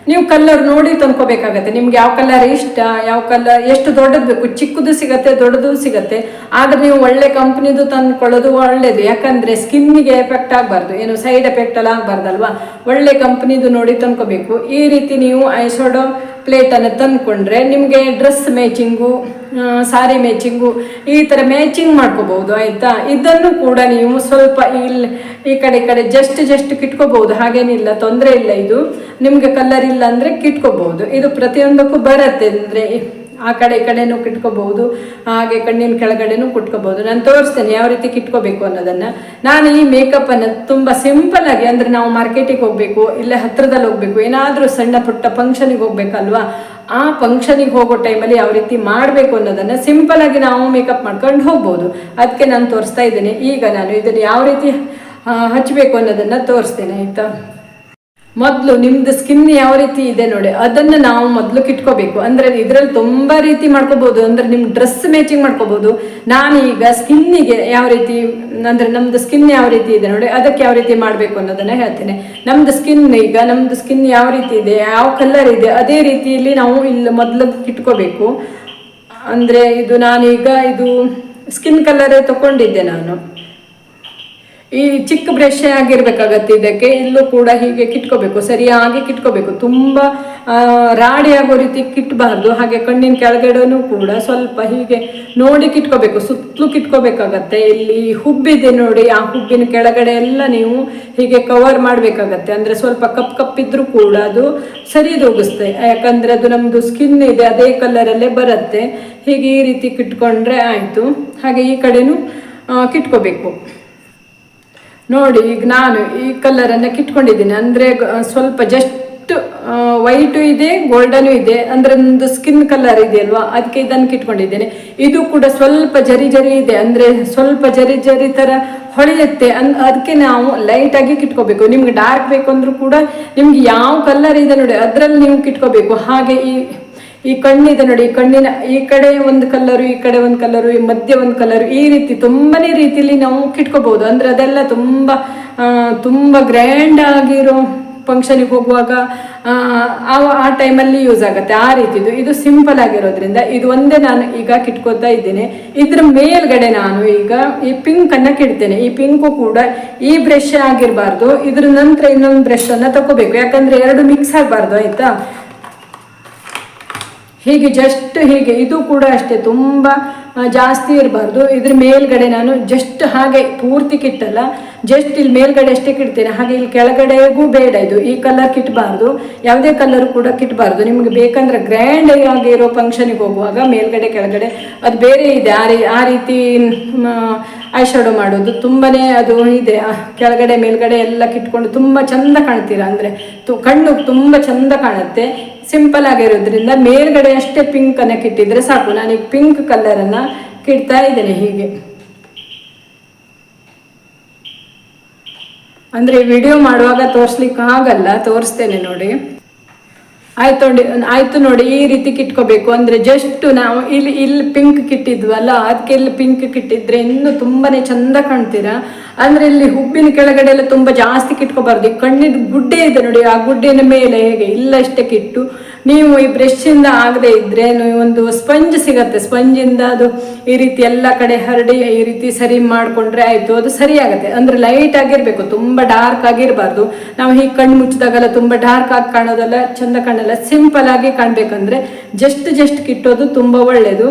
ನೀವು ಕಲ್ಲರ್ ನೋಡಿ ತಂದ್ಕೋಬೇಕಾಗತ್ತೆ. ನಿಮ್ಗೆ ಯಾವ ಕಲರ್ ಇಷ್ಟ, ಯಾವ ಕಲರ್ ಎಷ್ಟು ದೊಡ್ಡದು ಬೇಕು. ಚಿಕ್ಕದು ಸಿಗತ್ತೆ, ದೊಡ್ಡದು ಸಿಗತ್ತೆ. ಆದ್ರೆ ನೀವು ಒಳ್ಳೆ ಕಂಪ್ನಿದು ತಂದ್ಕೊಳ್ಳೋದು ಒಳ್ಳೇದು. ಯಾಕಂದ್ರೆ ಸ್ಕಿನ್ನಿಗೆ ಎಫೆಕ್ಟ್ ಆಗಬಾರ್ದು. ಏನು ಸೈಡ್ ಎಫೆಕ್ಟ್ ಎಲ್ಲ ಆಗಬಾರ್ದಲ್ವಾ? ಒಳ್ಳೆ ಕಂಪ್ನಿದು ನೋಡಿ ತಂದ್ಕೋಬೇಕು. ಈ ರೀತಿ ನೀವು ಐಸೋಡೋ ಪ್ಲೇಟನ್ನು ತಂದ್ಕೊಂಡ್ರೆ ನಿಮಗೆ ಡ್ರೆಸ್ ಮ್ಯಾಚಿಂಗು ಸಾರಿ ಮ್ಯಾಚಿಂಗು ಈ ಥರ ಮ್ಯಾಚಿಂಗ್ ಮಾಡ್ಕೋಬಹುದು, ಆಯಿತಾ? ಇದನ್ನು ಕೂಡ ನೀವು ಸ್ವಲ್ಪ ಇಲ್ಲಿ ಈ ಕಡೆ ಕಡೆ ಜಸ್ಟ್ ಜಸ್ಟ್ ಕಿಟ್ಕೋಬಹುದು, ಹಾಗೇನಿಲ್ಲ, ತೊಂದರೆ ಇಲ್ಲ ಇದು. ನಿಮಗೆ ಕಲರ್ ಇಲ್ಲ ಅಂದರೆ ಕಿಟ್ಕೋಬಹುದು. ಇದು ಪ್ರತಿಯೊಂದಕ್ಕೂ ಬರತ್ತೆ ಅಂದರೆ ಆ ಕಡೆ ಈ ಕಡೆನೂ ಕಿಟ್ಕೋಬಹುದು, ಹಾಗೆ ಕಣ್ಣಿನ ಕೆಳಗಡೆನೂ ಕುಟ್ಕೋಬಹುದು. ನಾನು ತೋರಿಸ್ತೇನೆ ಯಾವ ರೀತಿ ಕಿಟ್ಕೋಬೇಕು ಅನ್ನೋದನ್ನ. ನಾನು ಈ ಮೇಕಪ್ ಅನ್ನು ತುಂಬಾ ಸಿಂಪಲ್ ಆಗಿ, ಅಂದ್ರೆ ನಾವು ಮಾರ್ಕೆಟಿಗೆ ಹೋಗ್ಬೇಕು, ಇಲ್ಲ ಹತ್ರದಲ್ಲಿ ಹೋಗ್ಬೇಕು, ಏನಾದ್ರೂ ಸಣ್ಣ ಪುಟ್ಟ ಫಂಕ್ಷನಿಗೆ ಹೋಗ್ಬೇಕಲ್ವಾ? ಆ ಫಂಕ್ಷನಿಗೆ ಹೋಗೋ ಟೈಮಲ್ಲಿ ಯಾವ ರೀತಿ ಮಾಡಬೇಕು ಅನ್ನೋದನ್ನ ಸಿಂಪಲ್ ಆಗಿ ನಾವು ಮೇಕಪ್ ಮಾಡ್ಕೊಂಡು ಹೋಗ್ಬೋದು. ಅದಕ್ಕೆ ನಾನು ತೋರಿಸ್ತಾ ಇದ್ದೇನೆ. ಈಗ ನಾನು ಇದನ್ನು ಯಾವ ರೀತಿ ಹಚ್ಚಬೇಕು ಅನ್ನೋದನ್ನ ತೋರಿಸ್ತೇನೆ, ಆಯ್ತಾ? ಮೊದಲು ನಿಮ್ದು ಸ್ಕಿನ್ ಯಾವ ರೀತಿ ಇದೆ ನೋಡಿ, ಅದನ್ನ ನಾವು ಮೊದಲು ಕಿಟ್ಕೋಬೇಕು ಅಂದ್ರೆ ಇದ್ರಲ್ಲಿ ತುಂಬಾ ರೀತಿ ಮಾಡ್ಕೋಬಹುದು ಅಂದ್ರೆ ನಿಮ್ ಡ್ರೆಸ್ ಮ್ಯಾಚಿಂಗ್ ಮಾಡ್ಕೋಬಹುದು ನಾನು ಈಗ ಸ್ಕಿನ್ನಿಗೆ ಯಾವ ರೀತಿ, ಅಂದ್ರೆ ನಮ್ದು ಸ್ಕಿನ್ ಯಾವ ರೀತಿ ಇದೆ ನೋಡಿ, ಅದಕ್ಕೆ ಯಾವ ರೀತಿ ಮಾಡಬೇಕು ಅನ್ನೋದನ್ನ ಹೇಳ್ತೇನೆ. ನಮ್ದು ಸ್ಕಿನ್ ಈಗ, ನಮ್ದು ಸ್ಕಿನ್ ಯಾವ ರೀತಿ ಇದೆ, ಯಾವ ಕಲರ್ ಇದೆ, ಅದೇ ರೀತಿಯಲ್ಲಿ ನಾವು ಇಲ್ಲಿ ಮೊದಲು ಕಿಟ್ಕೋಬೇಕು ಅಂದ್ರೆ ಇದು ನಾನೀಗ ಇದು ಸ್ಕಿನ್ ಕಲರ್ ತಗೊಂಡಿದ್ದೆ ನಾನು. ಈ ಚಿಕ್ಕ ಬ್ರಷ್ ಆಗಿರ್ಬೇಕಾಗತ್ತೆ ಇದಕ್ಕೆ. ಇಲ್ಲೂ ಕೂಡ ಹೀಗೆ ಕಿಟ್ಕೋಬೇಕು, ಸರಿಯಾಗಿ ಕಿಟ್ಕೋಬೇಕು. ತುಂಬಾ ರಾಡಿ ಆಗೋ ರೀತಿ ಕಿಟ್ಬಾರ್ದು. ಹಾಗೆ ಕಣ್ಣಿನ ಕೆಳಗಡೆನೂ ಕೂಡ ಸ್ವಲ್ಪ ಹೀಗೆ ನೋಡಿ ಕಿಟ್ಕೋಬೇಕು. ಸುತ್ತಲೂ ಕಿಟ್ಕೋಬೇಕಾಗತ್ತೆ. ಇಲ್ಲಿ ಹುಬ್ಬಿದೆ ನೋಡಿ, ಆ ಹುಬ್ಬಿನ ಕೆಳಗಡೆ ಎಲ್ಲ ನೀವು ಹೀಗೆ ಕವರ್ ಮಾಡಬೇಕಾಗತ್ತೆ. ಅಂದ್ರೆ ಸ್ವಲ್ಪ ಕಪ್ ಕಪ್ಪಿದ್ರೂ ಕೂಡ ಅದು ಸರಿದೋಗಿಸ್ತೆ ಯಾಕಂದ್ರೆ ಅದು ನಮ್ಮದು ಸ್ಕಿನ್ ಇದೆ, ಅದೇ ಕಲರಲ್ಲೇ ಬರುತ್ತೆ. ಹೀಗೆ ಈ ರೀತಿ ಕಿಟ್ಕೊಂಡ್ರೆ ಆಯ್ತು. ಹಾಗೆ ಈ ಕಡೆನೂ ಕಿಟ್ಕೋಬೇಕು. ನೋಡಿ, ಈಗ ನಾನು ಈ ಕಲರನ್ನು ಕಿಟ್ಕೊಂಡಿದ್ದೀನಿ ಅಂದರೆ ಸ್ವಲ್ಪ ಜಸ್ಟ್ ವೈಟು ಇದೆ, ಗೋಲ್ಡನು ಇದೆ, ಅಂದ್ರೆ ಒಂದು ಸ್ಕಿನ್ ಕಲರ್ ಇದೆ ಅಲ್ವಾ? ಅದಕ್ಕೆ ಇದನ್ನು ಕಿಟ್ಕೊಂಡಿದ್ದೇನೆ ಇದು ಕೂಡ ಸ್ವಲ್ಪ ಜರಿ ಜರಿ ಇದೆ. ಅಂದ್ರೆ ಸ್ವಲ್ಪ ಜರಿ ಜರಿ ಥರ ಹೊಳೆಯುತ್ತೆ. ಅನ್, ಅದಕ್ಕೆ ನಾವು ಲೈಟ್ ಆಗಿ ಕಿಟ್ಕೋಬೇಕು ನಿಮ್ಗೆ ಡಾರ್ಕ್ ಬೇಕು ಅಂದರೂ ಕೂಡ ನಿಮ್ಗೆ ಯಾವ ಕಲರ್ ಇದೆ ನೋಡಿ, ಅದರಲ್ಲಿ ನೀವು ಕಿಟ್ಕೋಬೇಕು ಹಾಗೆ ಈ ಈ ಕಣ್ಣಿದೆ ನೋಡಿ ಈ ಕಣ್ಣಿನ ಈ ಕಡೆ ಒಂದು ಕಲರು ಈ ಕಡೆ ಒಂದು ಕಲರು ಈ ಮಧ್ಯೆ ಒಂದು ಕಲರು ಈ ರೀತಿ ತುಂಬಾನೇ ರೀತಿಲಿ ನಾವು ಕಿಟ್ಕೋಬಹುದು. ಅಂದ್ರೆ ಅದೆಲ್ಲ ತುಂಬಾ ತುಂಬಾ ಗ್ರ್ಯಾಂಡ್ ಆಗಿರೋ ಫಂಕ್ಷನಿಗೆ ಹೋಗುವಾಗ ಆ, ಆ ಟೈಮಲ್ಲಿ ಯೂಸ್ ಆಗುತ್ತೆ. ಆ ರೀತಿದು. ಇದು ಸಿಂಪಲ್ ಆಗಿರೋದ್ರಿಂದ ಇದು ಒಂದೇ ನಾನು ಈಗ ಕಿಟ್ಕೋತಾ ಇದ್ದೇನೆ. ಇದ್ರ ಮೇಲ್ಗಡೆ ನಾನು ಈಗ ಈ ಪಿಂಕ್ ಅನ್ನ ಕಿಡ್ತೇನೆ. ಈ ಪಿಂಕು ಕೂಡ ಈ ಬ್ರಷ್ ಆಗಿರಬಾರ್ದು. ಇದ್ರ ನಂತರ ಇನ್ನೊಂದು ಬ್ರಷ್ ಅನ್ನ ತಗೋಬೇಕು ಯಾಕಂದ್ರೆ ಎರಡು ಮಿಕ್ಸ್ ಆಗಬಾರ್ದು ಆಯ್ತಾ? ಹೀಗೆ ಜಸ್ಟ್ ಹೀಗೆ, ಇದು ಕೂಡ ಅಷ್ಟೇ, ತುಂಬ ಜಾಸ್ತಿ ಇರಬಾರ್ದು. ಇದ್ರ ಮೇಲ್ಗಡೆ ನಾನು ಜಸ್ಟ್ ಹಾಗೆ ಪೂರ್ತಿ ಕಿಟ್ಟಲ್ಲ ಜಸ್ಟ್ ಇಲ್ಲಿ ಮೇಲ್ಗಡೆ ಅಷ್ಟೇ ಕಿಡ್ತೇನೆ ಹಾಗೆ ಇಲ್ಲಿ ಕೆಳಗಡೆಗೂ ಬೇಡ ಇದು. ಈ ಕಲರ್ ಕಿಟ್ಬಾರ್ದು. ಯಾವುದೇ ಕಲರ್ ಕೂಡ ಕಿಟ್ಬಾರ್ದು. ನಿಮ್ಗೆ ಬೇಕಂದ್ರೆ ಗ್ರ್ಯಾಂಡ್ ಆಗಿ ಇರೋ ಫಂಕ್ಷನಿಗೆ ಹೋಗುವಾಗ ಮೇಲ್ಗಡೆ, ಕೆಳಗಡೆ, ಅದು ಬೇರೆ ಇದೆ. ಆ ರೀ, ಆ ರೀತಿ ಐ ಶಾಡೋ ಮಾಡೋದು ತುಂಬಾನೇ ಅದು ಇದೆ. ಕೆಳಗಡೆ, ಮೇಲ್ಗಡೆ ಎಲ್ಲ ಕಿಟ್ಕೊಂಡು ತುಂಬ ಚಂದ ಕಾಣ್ತೀರಾ? ಅಂದರೆ ತು, ಕಣ್ಣು ತುಂಬ ಚಂದ ಕಾಣುತ್ತೆ. ಸಿಂಪಲ್ ಆಗಿರೋದ್ರಿಂದ ಮೇಲ್ಗಡೆ ಅಷ್ಟೇ ಪಿಂಕನ್ನು ಕಿಟ್ಟಿದ್ರೆ ಸಾಕು. ನಾನೀಗ ಪಿಂಕ್ ಕಲರನ್ನು ಕಿಡ್ತಾ ಇದ್ದೇನೆ ಹೀಗೆ. ಅಂದರೆ ವಿಡಿಯೋ ಮಾಡುವಾಗ ತೋರಿಸ್ಲಿಕ್ಕೆ ಆಗಲ್ಲ ತೋರಿಸ್ತೇನೆ ನೋಡಿ. ಆಯ್ತು ನೋಡಿ ಆಯ್ತು ನೋಡಿ, ಈ ರೀತಿ ಕಿಟ್ಕೋಬೇಕು. ಅಂದ್ರೆ ಜಸ್ಟ್ ನಾವು ಇಲ್ಲಿ ಇಲ್ಲಿ ಪಿಂಕ್ ಕಿಟ್ಟಿದ್ವಲ್ಲ ಅದಕ್ಕೆ ಇಲ್ಲಿ ಪಿಂಕ್ ಕಿಟ್ಟಿದ್ರೆ ಇನ್ನು ತುಂಬಾನೇ ಚಂದ ಕಾಣ್ತೀರಾ? ಅಂದ್ರೆ ಇಲ್ಲಿ ಹುಬ್ಬಿನ ಕೆಳಗಡೆ ಎಲ್ಲ ತುಂಬಾ ಜಾಸ್ತಿ ಕಿಟ್ಕೋಬಾರ್ದು. ಕಣ್ಣಿನ ಗುಡ್ಡೆ ಇದೆ ನೋಡಿ, ಆ ಗುಡ್ಡೆನ ಮೇಲೆ ಹೇಗೆ, ಇಲ್ಲಷ್ಟೇ ಕಿಟ್ಟು. ನೀವು ಈ ಬ್ರಷ್ ಇಂದ ಆಗದೆ ನೀವು ಒಂದು ಸ್ಪಂಜ್ ಸಿಗತ್ತೆ. ಸ್ಪಂಜಿಂದ ಅದು ಈ ರೀತಿ ಎಲ್ಲ ಕಡೆ ಹರಡಿ ಈ ರೀತಿ ಸರಿ ಮಾಡ್ಕೊಂಡ್ರೆ ಆಯ್ತು, ಅದು ಸರಿ ಆಗತ್ತೆ. ಅಂದ್ರೆ ಲೈಟ್ ಆಗಿರ್ಬೇಕು, ತುಂಬಾ ಡಾರ್ಕ್ ಆಗಿರ್ಬಾರ್ದು. ನಾವು ಹೀಗೆ ಕಣ್ಣು ಮುಚ್ಚಿದಾಗೆಲ್ಲ ತುಂಬಾ ಡಾರ್ಕ್ ಆಗಿ ಕಾಣೋದಲ್ಲ, ಚಂದ ಕಾಣಲ್ಲ ಸಿಂಪಲ್ ಆಗಿ ಕಾಣ್ಬೇಕಂದ್ರೆ ಜಸ್ಟ್ ಜಸ್ಟ್ ಕಿಟ್ಟೋದು ತುಂಬಾ ಒಳ್ಳೇದು.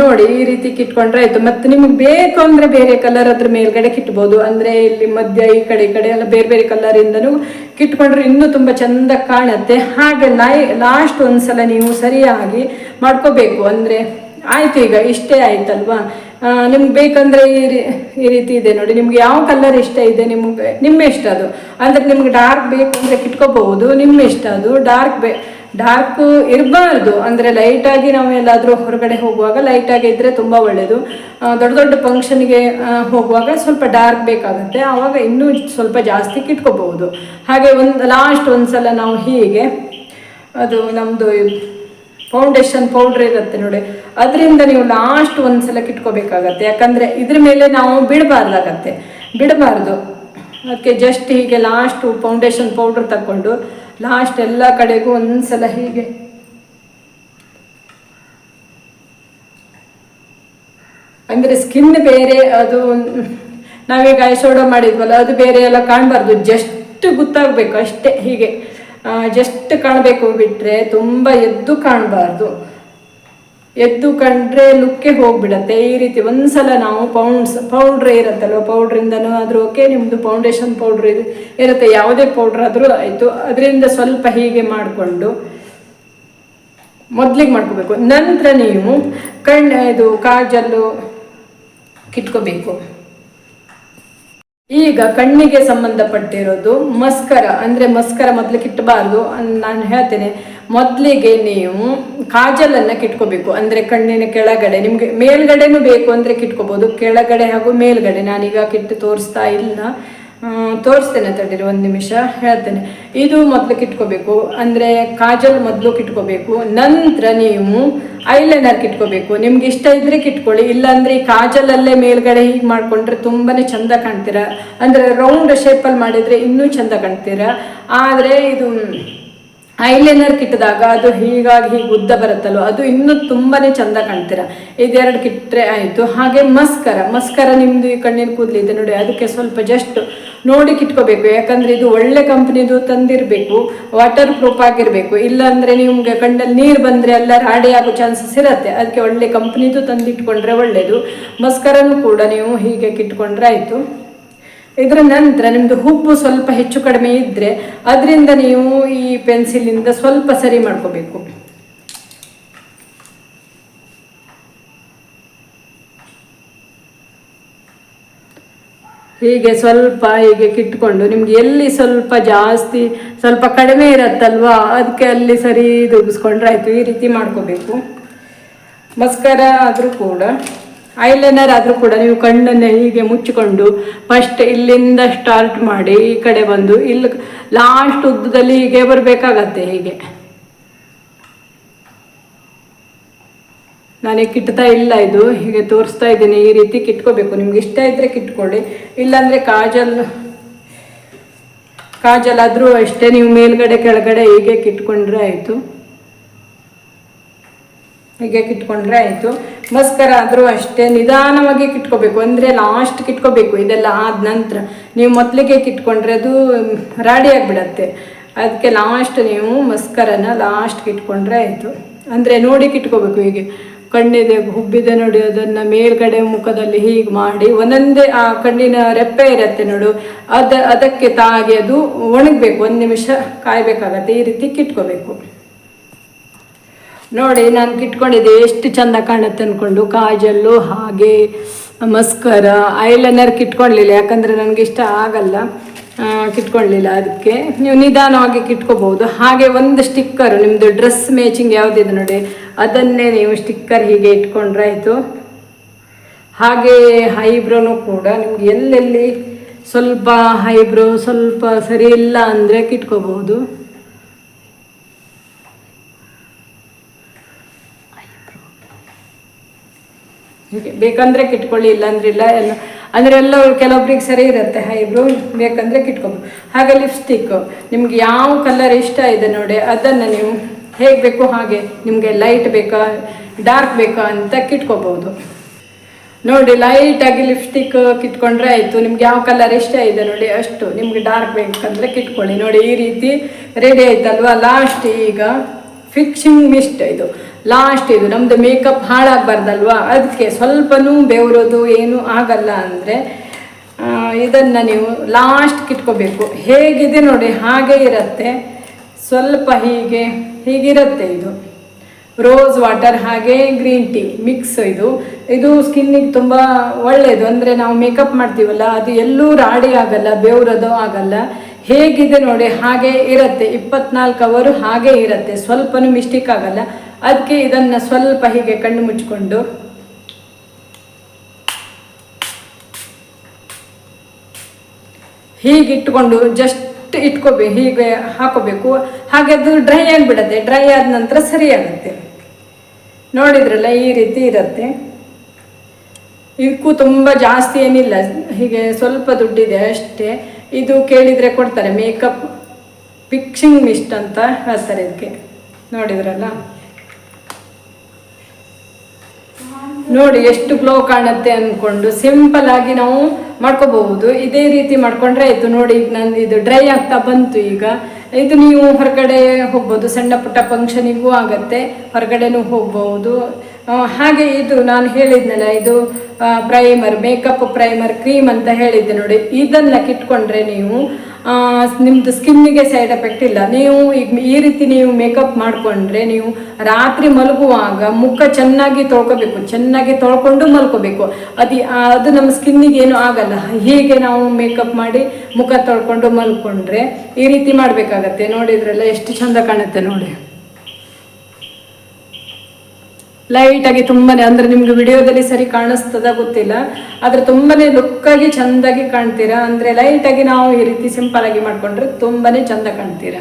ನೋಡಿ, ಈ ರೀತಿ ಕಿಟ್ಕೊಂಡ್ರೆ ಆಯ್ತು. ಮತ್ತೆ ನಿಮಗೆ ಬೇಕು ಅಂದ್ರೆ ಬೇರೆ ಕಲರ್ ಅದ್ರ ಮೇಲ್ಗಡೆ ಕಿಟ್ಬೋದು. ಅಂದ್ರೆ ಇಲ್ಲಿ ಮಧ್ಯ ಈ ಕಡೆ ಈ ಕಡೆ ಎಲ್ಲ ಬೇರೆ ಬೇರೆ ಕಲರ್ ಇಂದನು ಕಿಟ್ಕೊಂಡ್ರೆ ಇನ್ನೂ ತುಂಬಾ ಚಂದ ಕಾಣುತ್ತೆ. ಹಾಗೆ ಲೈ ಲಾಸ್ಟ್ ಒಂದ್ಸಲ ನೀವು ಸರಿಯಾಗಿ ಮಾಡ್ಕೋಬೇಕು. ಅಂದ್ರೆ ಆಯ್ತು ಈಗ, ಇಷ್ಟೇ ಆಯ್ತಲ್ವಾ? ನಿಮ್ಗೆ ಬೇಕಂದ್ರೆ ಈ ರೀತಿ ಇದೆ ನೋಡಿ. ನಿಮ್ಗೆ ಯಾವ ಕಲರ್ ಇಷ್ಟ ಇದೆ ನಿಮ್ಗೆ, ನಿಮ್ಮ ಇಷ್ಟ ಅದು. ಅಂದ್ರೆ ನಿಮ್ಗೆ ಡಾರ್ಕ್ ಬೇಕು ಅಂದ್ರೆ ಕಿಟ್ಕೋಬಹುದು, ನಿಮ್ಮ ಇಷ್ಟ ಅದು. ಡಾರ್ಕ್ ಬೇ ಡಾರ್ಕ್ ಇರಬಾರ್ದು. ಅಂದ್ರೆ ಲೈಟಾಗಿ ನಾವು ಎಲ್ಲಾದ್ರೂ ಹೊರಗಡೆ ಹೋಗುವಾಗ ಲೈಟಾಗಿ ಇದ್ದರೆ ತುಂಬಾ ಒಳ್ಳೇದು. ಆ, ದೊಡ್ಡ ದೊಡ್ಡ ಫಂಕ್ಷನ್ಗೆ ಹೋಗುವಾಗ ಸ್ವಲ್ಪ ಡಾರ್ಕ್ ಬೇಕಾಗುತ್ತೆ. ಆವಾಗ ಇನ್ನೂ ಸ್ವಲ್ಪ ಜಾಸ್ತಿ ಕಿಟ್ಕೋಬಹುದು ಹಾಗೆ ಒಂದು ಲಾಸ್ಟ್ ಒಂದ್ಸಲ ನಾವು ಹೀಗೆ ಅದು ನಮ್ಮದು ಫೌಂಡೇಶನ್ ಪೌಡ್ರ್ ಇರುತ್ತೆ ನೋಡಿ. ಅದರಿಂದ ನೀವು ಲಾಸ್ಟ್ ಒಂದ್ಸಲ ಕಿಟ್ಕೋಬೇಕಾಗತ್ತೆ ಯಾಕಂದ್ರೆ ಇದ್ರ ಮೇಲೆ ನಾವು ಬಿಡಬಾರ್ದಾಗತ್ತೆ. ಬಿಡಬಾರ್ದು. ಅದಕ್ಕೆ ಜಸ್ಟ್ ಹೀಗೆ ಲಾಸ್ಟು ಫೌಂಡೇಶನ್ ಪೌಡ್ರ್ ತಕೊಂಡು ಲಾಸ್ಟ್ ಎಲ್ಲ ಕಡೆಗೂ ಒಂದ್ಸಲ ಹೀಗೆ. ಅಂದರೆ ಸ್ಕಿನ್ ಬೇರೆ, ಅದು ನಾವೀಗ ಐಶೋಡೋ ಮಾಡಿದ್ವಲ್ಲ, ಅದು ಬೇರೆ ಎಲ್ಲ ಕಾಣಬಾರ್ದು. ಜಸ್ಟ್ ಗೊತ್ತಾಗ್ಬೇಕು ಅಷ್ಟೇ ಹೀಗೆ. ಜಸ್ಟ್ ಕಾಣಬೇಕು ಬಿಟ್ರೆ ತುಂಬಾ ಎದ್ದು ಕಾಣಬಾರ್ದು. ಎದ್ದು ಕಂಡ್ರೆ ಲುಕ್ಕೆ ಹೋಗ್ಬಿಡತ್ತೆ. ಈ ರೀತಿ ಒಂದ್ಸಲ ನಾವು ಪೌಂಡ್ಸ್, ಪೌಡ್ರ್ ಇರುತ್ತಲ್ವ? ಪೌಡ್ರಿಂದನೂ ಆದ್ರೂ ಓಕೆ, ನಿಮ್ದು ಫೌಂಡೇಶನ್ ಪೌಡ್ರ್ ಇರುತ್ತೆ. ಯಾವುದೇ ಪೌಡ್ರ್ ಆದ್ರೂ ಆಯ್ತು. ಅದರಿಂದ ಸ್ವಲ್ಪ ಹೀಗೆ ಮಾಡಿಕೊಂಡು ಮೊದ್ಲಿಗೆ ಮಾಡ್ಕೋಬೇಕು. ನಂತರ ನೀವು ಕಣ್ಣು ಇದು ಕಾಜಲ್ಲು ಕಿಟ್ಕೋಬೇಕು ಈಗ ಕಣ್ಣಿಗೆ ಸಂಬಂಧಪಟ್ಟಿರೋದು ಮಸ್ಕರ. ಅಂದ್ರೆ ಮಸ್ಕರ ಮೊದ್ಲು ಕಿಟ್ಟಬಾರ್ದು ನಾನು ಹೇಳ್ತೇನೆ. ಮೊದಲಿಗೆ ನೀವು ಕಾಜಲನ್ನು ಕಿಟ್ಕೋಬೇಕು. ಅಂದರೆ ಕಣ್ಣಿನ ಕೆಳಗಡೆ. ನಿಮಗೆ ಮೇಲ್ಗಡೆನೂ ಬೇಕು ಅಂದರೆ ಕಿಟ್ಕೋಬೋದು. ಕೆಳಗಡೆ ಹಾಗೂ ಮೇಲ್ಗಡೆ. ನಾನೀಗ ಕಿಟ್ಟು ತೋರಿಸ್ತಾ ಇಲ್ಲ. ತೋರಿಸ್ತೇನೆ ತಡೀರಿ, ಒಂದು ನಿಮಿಷ ಹೇಳ್ತೇನೆ. ಇದು ಮೊದಲು ಕಿಟ್ಕೋಬೇಕು. ಅಂದರೆ ಕಾಜಲ್ ಮೊದಲು ಕಿಟ್ಕೋಬೇಕು. ನಂತರ ನೀವು ಐಲೈನರ್ ಕಿಟ್ಕೋಬೇಕು. ನಿಮ್ಗೆ ಇಷ್ಟ ಇದ್ರೆ ಕಿಟ್ಕೊಳ್ಳಿ. ಇಲ್ಲಾಂದ್ರೆ ಈ ಕಾಜಲಲ್ಲೇ ಮೇಲ್ಗಡೆ ಹೀಗೆ ಮಾಡ್ಕೊಂಡ್ರೆ ತುಂಬಾನೇ ಚಂದ ಕಾಣ್ತೀರಾ? ಅಂದ್ರೆ ರೌಂಡ್ ಶೇಪಲ್ಲಿ ಮಾಡಿದ್ರೆ ಇನ್ನೂ ಚಂದ ಕಾಣ್ತೀರ? ಆದರೆ ಇದು ಐಲೈನರ್ ಕಿಟ್ಟಿದಾಗ ಅದು ಹೀಗಾಗಿ ಹೀಗೆ ಉದ್ದ ಬರುತ್ತಲ್ವ? ಅದು ಇನ್ನೂ ತುಂಬಾನೇ ಚಂದ ಕಾಣ್ತೀರ. ಇದೆರಡು ಕಿಟ್ಟರೆ ಆಯ್ತು. ಹಾಗೆ ಮಸ್ಕರ. ಮಸ್ಕರ ನಿಮ್ದು ಈ ಕಣ್ಣಿನ ಕೂದಲಿದೆ ನೋಡಿ, ಅದಕ್ಕೆ ಸ್ವಲ್ಪ ಜಸ್ಟ್ ನೋಡಿ ಕಿಟ್ಕೋಬೇಕು ಯಾಕಂದ್ರೆ ಇದು ಒಳ್ಳೆ ಕಂಪ್ನಿದು ತಂದಿರಬೇಕು ವಾಟರ್ ಪ್ರೂಫ್ ಆಗಿರಬೇಕು. ಇಲ್ಲಾಂದ್ರೆ ನಿಮ್ಗೆ ಕಣ್ಣಲ್ಲಿ ನೀರು ಬಂದ್ರೆ ಎಲ್ಲ ರಾಡಿ ಆಗೋ ಚಾನ್ಸಸ್ ಇರುತ್ತೆ. ಅದಕ್ಕೆ ಒಳ್ಳೆ ಕಂಪ್ನಿದು ತಂದಿಟ್ಕೊಂಡ್ರೆ ಒಳ್ಳೇದು. ಮಸ್ಕರನು ಕೂಡ ನೀವು ಹೀಗೆ ಕಿಟ್ಕೊಂಡ್ರೆ ಆಯ್ತು. ಇದರ ನಂತರ ನಿಮ್ದು ಹುಬ್ಬು ಸ್ವಲ್ಪ ಹೆಚ್ಚು ಕಡಿಮೆ ಇದ್ರೆ ಅದರಿಂದ ನೀವು ಈ ಪೆನ್ಸಿಲಿಂದ ಸ್ವಲ್ಪ ಸರಿ ಮಾಡ್ಕೋಬೇಕು. ಹೀಗೆ ಸ್ವಲ್ಪ ಹೀಗೆ ಕಿಟ್ಕೊಂಡು ನಿಮ್ಗೆ ಎಲ್ಲಿ ಸ್ವಲ್ಪ ಜಾಸ್ತಿ ಸ್ವಲ್ಪ ಕಡಿಮೆ ಇರತ್ತಲ್ವಾ ಅದಕ್ಕೆ ಅಲ್ಲಿ ಸರಿ ದುಗಿಸ್ಕೊಂಡ್ರೆ ಆಯ್ತು ಈ ರೀತಿ ಮಾಡ್ಕೋಬೇಕು. ಮಸ್ಕರ ಆದರೂ ಕೂಡ ಐಲೈನರ್ ಆದರೂ ಕೂಡ ನೀವು ಕಣ್ಣನ್ನು ಹೀಗೆ ಮುಚ್ಚಿಕೊಂಡು ಫಸ್ಟ್ ಇಲ್ಲಿಂದ ಸ್ಟಾರ್ಟ್ ಮಾಡಿ ಈ ಕಡೆ ಬಂದು ಇಲ್ಲಿ ಲಾಸ್ಟ್ ಉದ್ದದಲ್ಲಿ ಹೀಗೆ ಬರಬೇಕಾಗತ್ತೆ ಹೀಗೆ. ನಾನೇ ಕಿಟ್ತಾ ಇಲ್ಲ ಇದು, ಹೀಗೆ ತೋರಿಸ್ತಾ ಇದ್ದೀನಿ, ಈ ರೀತಿ ಕಿಟ್ಕೋಬೇಕು. ನಿಮ್ಗೆ ಇಷ್ಟ ಇದ್ದರೆ ಕಿಟ್ಕೊಳ್ಳಿ, ಇಲ್ಲಾಂದರೆ ಕಾಜಲ್ ಕಾಜಲ್ ಆದರೂ ಅಷ್ಟೇ, ನೀವು ಮೇಲ್ಗಡೆ ಕೆಳಗಡೆ ಹೀಗೆ ಕಿಟ್ಕೊಂಡ್ರೆ ಆಯಿತು. ಹೀಗೆ ಕಿಟ್ಕೊಂಡ್ರೆ ಆಯಿತು. ಮಸ್ಕರ ಆದರೂ ಅಷ್ಟೇ ನಿಧಾನವಾಗಿ ಕಿಟ್ಕೋಬೇಕು ಅಂದರೆ ಲಾಸ್ಟ್ ಕಿಟ್ಕೋಬೇಕು ಇದೆಲ್ಲ ಆದ ನಂತರ. ನೀವು ಮೊದಲಿಗೆ ಕಿಟ್ಕೊಂಡ್ರೆ ಅದು ರಾಡಿ ಆಗಿಬಿಡತ್ತೆ. ಅದಕ್ಕೆ ಲಾಸ್ಟ್ ನೀವು ಮಸ್ಕರನ ಲಾಸ್ಟ್ ಕಿಟ್ಕೊಂಡ್ರೆ ಆಯಿತು. ಅಂದರೆ ನೋಡಿ ಕಿಟ್ಕೋಬೇಕು ಹೀಗೆ. ಕಣ್ಣಿದೆ, ಹುಬ್ಬಿದೆ ನೋಡಿ ಅದನ್ನು ಮೇಲ್ಗಡೆ ಮುಖದಲ್ಲಿ ಹೀಗೆ ಮಾಡಿ. ಒಂದೊಂದೇ ಆ ಕಣ್ಣಿನ ರೆಪ್ಪೆ ಇರುತ್ತೆ ನೋಡು. ಅದ ಅದಕ್ಕೆ ತಾಗಿ ಅದು ಒಣಗಬೇಕು. ಒಂದು ನಿಮಿಷ ಕಾಯಬೇಕಾಗತ್ತೆ. ಈ ರೀತಿ ಕಿಟ್ಕೋಬೇಕು ನೋಡಿ, ನಾನು ಕಿಟ್ಕೊಂಡಿದ್ದೆ, ಎಷ್ಟು ಚಂದ ಕಾಣುತ್ತೆ ಅಂದ್ಕೊಂಡು ಕಾಜಲ್ಲು, ಹಾಗೆ ಮಸ್ಕರ, ಐಲೈನರ್ ಕಿಟ್ಕೊಳ್ಲಿಲ್ಲ ಯಾಕಂದರೆ ನನಗೆ ಇಷ್ಟ ಆಗಲ್ಲ. ಕಿಟ್ಕೊಳ್ಳಿಲ್ಲ ಅದಕ್ಕೆ ನೀವು ನಿಧಾನವಾಗಿ ಕಿಟ್ಕೋಬಹುದು ಹಾಗೆ ಒಂದು ಸ್ಟಿಕ್ಕರ್ ನಿಮ್ಮದು ಡ್ರೆಸ್ ಮ್ಯಾಚಿಂಗ್ ಯಾವುದಿದೆ ನೋಡಿ, ಅದನ್ನೇ ನೀವು ಸ್ಟಿಕ್ಕರ್ ಹೀಗೆ ಇಟ್ಕೊಂಡ್ರೆ ಆಯಿತು. ಹಾಗೆ ಹೈಬ್ರೋನು ಕೂಡ ನಿಮ್ಗೆ ಎಲ್ಲೆಲ್ಲಿ ಸ್ವಲ್ಪ ಹೈಬ್ರೋ ಸ್ವಲ್ಪ ಸರಿ ಇಲ್ಲ ಅಂದರೆ ಕಿಟ್ಕೋಬಹುದು ಬೇಕಂದ್ರೆ ಕಿಟ್ಕೊಳ್ಳಿ, ಇಲ್ಲಾಂದ್ರೆ ಇಲ್ಲ, ಎಲ್ಲ. ಅಂದರೆ ಎಲ್ಲ ಕೆಲವೊಬ್ರಿಗೆ ಸರಿ ಇರುತ್ತೆ. ಐಬ್ರೋ ಬೇಕಂದ್ರೆ ಕಿಟ್ಕೊಬೋದು ಹಾಗೆ ಲಿಪ್ಸ್ಟಿಕ್. ನಿಮ್ಗೆ ಯಾವ ಕಲರ್ ಇಷ್ಟ ಇದೆ ನೋಡಿ, ಅದನ್ನು ನೀವು ಹೇಗೆ ಬೇಕು ಹಾಗೆ ನಿಮಗೆ ಲೈಟ್ ಬೇಕಾ, ಡಾರ್ಕ್ ಬೇಕಾ ಅಂತ ಕಿಟ್ಕೋಬಹುದು. ನೋಡಿ, ಲೈಟಾಗಿ ಲಿಪ್ಸ್ಟಿಕ್ ಕಿಟ್ಕೊಂಡ್ರೆ ಆಯಿತು. ನಿಮ್ಗೆ ಯಾವ ಕಲರ್ ಇಷ್ಟ ಇದೆ ನೋಡಿ, ಅಷ್ಟು. ನಿಮ್ಗೆ ಡಾರ್ಕ್ ಬೇಕಂದ್ರೆ ಕಿಟ್ಕೊಳ್ಳಿ. ನೋಡಿ, ಈ ರೀತಿ ರೆಡಿ ಆಯ್ತಲ್ವಾ? ಲಾಸ್ಟ್ ಈಗ ಫಿಕ್ಸಿಂಗ್ ಮಿಸ್ಟ್ ಇದು. ಲಾಸ್ಟ್ ಇದು ನಮ್ಮದು ಮೇಕಪ್ ಹಾಳಾಗಬಾರ್ದಲ್ವಾ? ಅದಕ್ಕೆ ಸ್ವಲ್ಪನೂ ಬೆವರೋದು ಏನು ಆಗಲ್ಲ ಅಂದರೆ ಇದನ್ನು ನೀವು ಲಾಸ್ಟ್ ಕಿಟ್ಕೋಬೇಕು ಹೇಗಿದೆ ನೋಡಿ, ಹಾಗೆ ಇರುತ್ತೆ. ಸ್ವಲ್ಪ ಹೀಗೆ, ಹೀಗಿರುತ್ತೆ ಇದು. ರೋಸ್ ವಾಟರ್ ಹಾಗೆ ಗ್ರೀನ್ ಟೀ ಮಿಕ್ಸ್ ಇದು. ಇದು ಸ್ಕಿನ್ನಿಗೆ ತುಂಬ ಒಳ್ಳೆಯದು ಅಂದರೆ ನಾವು ಮೇಕಪ್ ಮಾಡ್ತೀವಲ್ಲ, ಅದು ಎಲ್ಲೂ ರಾಡಿ ಆಗಲ್ಲ, ಬೆವರೋದು ಆಗಲ್ಲ. ಹೇಗಿದೆ ನೋಡಿ, ಹಾಗೆ ಇರುತ್ತೆ. ಇಪ್ಪತ್ನಾಲ್ಕು ಅವರು ಹಾಗೆ ಇರುತ್ತೆ. ಸ್ವಲ್ಪನೂ ಮಿಸ್ಟೇಕ್ ಆಗಲ್ಲ. ಅದಕ್ಕೆ ಇದನ್ನು ಸ್ವಲ್ಪ ಹೀಗೆ ಕಣ್ಣು ಮುಚ್ಕೊಂಡು. ಹೀಗೆ ಇಟ್ಕೊಂಡು ಜಸ್ಟ್ ಇಟ್ಕೋಬೇಕು ಹೀಗೆ ಹಾಕೋಬೇಕು. ಹಾಗೆ ಅದು ಡ್ರೈ ಆಗಿಬಿಡತ್ತೆ. ಡ್ರೈ ಆದ ನಂತರ ಸರಿ ನೋಡಿದ್ರಲ್ಲ, ಈ ರೀತಿ ಇರುತ್ತೆ. ಇದಕ್ಕೂ ತುಂಬ ಜಾಸ್ತಿ ಏನಿಲ್ಲ. ಹೀಗೆ ಸ್ವಲ್ಪ ದುಡ್ಡಿದೆ ಅಷ್ಟೇ. ಇದು ಕೇಳಿದರೆ ಕೊಡ್ತಾರೆ. ಮೇಕಪ್ ಫಿಕ್ಸಿಂಗ್ ಮಿಸ್ಟ್ ಅಂತ ಹೇಳ್ತಾರೆ ಇದಕ್ಕೆ. ನೋಡಿದ್ರಲ್ಲ? ನೋಡಿ ಎಷ್ಟು ಗ್ಲೋ ಕಾಣುತ್ತೆ ಅಂದ್ಕೊಂಡು ಸಿಂಪಲ್ ಆಗಿ ನಾವು ಮಾಡ್ಕೋಬಹುದು. ಇದೇ ರೀತಿ ಮಾಡ್ಕೊಂಡ್ರೆ ಆಯ್ತು. ನೋಡಿ ಈಗ ನಾನು ಇದು ಡ್ರೈ ಆಗ್ತಾ ಬಂತು ಈಗ. ಇದು ನೀವು ಹೊರಗಡೆ ಹೋಗ್ಬೋದು. ಸಣ್ಣ ಪುಟ್ಟ ಫಂಕ್ಷನಿಗೂ ಆಗತ್ತೆ. ಹೊರಗಡೆನೂ ಹೋಗ್ಬೋದು. ಆ, ಹಾಗೆ ಇದು ನಾನು ಹೇಳಿದ್ನಲ್ಲ, ಇದು ಪ್ರೈಮರ್ ಮೇಕಪ್ ಪ್ರೈಮರ್ ಕ್ರೀಮ್ ಅಂತ ಹೇಳಿದ್ದೆ ನೋಡಿ. ಇದನ್ನ ಕಿಟ್ಕೊಂಡ್ರೆ ನೀವು ನಿಮ್ಮದು ಸ್ಕಿನ್ನಿಗೆ ಸೈಡ್ ಎಫೆಕ್ಟ್ ಇಲ್ಲ. ನೀವು ಈಗ ಈ ರೀತಿ ನೀವು ಮೇಕಪ್ ಮಾಡಿಕೊಂಡ್ರೆ ನೀವು ರಾತ್ರಿ ಮಲಗುವಾಗ ಮುಖ ಚೆನ್ನಾಗಿ ತೊಳ್ಕೊಬೇಕು, ಚೆನ್ನಾಗಿ ತೊಳ್ಕೊಂಡು ಮಲ್ಕೋಬೇಕು. ಅದು ಅದು ನಮ್ಮ ಸ್ಕಿನ್ನಿಗೆ ಏನು ಆಗಲ್ಲ. ಹೀಗೆ ನಾವು ಮೇಕಪ್ ಮಾಡಿ ಮುಖ ತೊಳ್ಕೊಂಡು ಮಲ್ಕೊಂಡ್ರೆ ಈ ರೀತಿ ಮಾಡಬೇಕಾಗತ್ತೆ. ನೋಡಿದ್ರಲ್ಲ, ಎಷ್ಟು ಚಂದ ಕಾಣುತ್ತೆ ನೋಡಿ. ಲೈಟಾಗಿ ತುಂಬಾನೇ, ಅಂದ್ರೆ ನಿಮ್ಗೆ ವಿಡಿಯೋದಲ್ಲಿ ಸರಿ ಕಾಣಿಸ್ತದ ಗೊತ್ತಿಲ್ಲ, ಆದ್ರೆ ತುಂಬಾನೇ ಲುಕ್ಕಾಗಿ ಚೆಂದಾಗಿ ಕಾಣ್ತೀರಾ? ಅಂದ್ರೆ ಲೈಟಾಗಿ ನಾವು ಈ ರೀತಿ ಸಿಂಪಲ್ ಆಗಿ ಮಾಡ್ಕೊಂಡ್ರೆ ತುಂಬಾನೇ ಚಂದ ಕಾಣ್ತೀರಾ?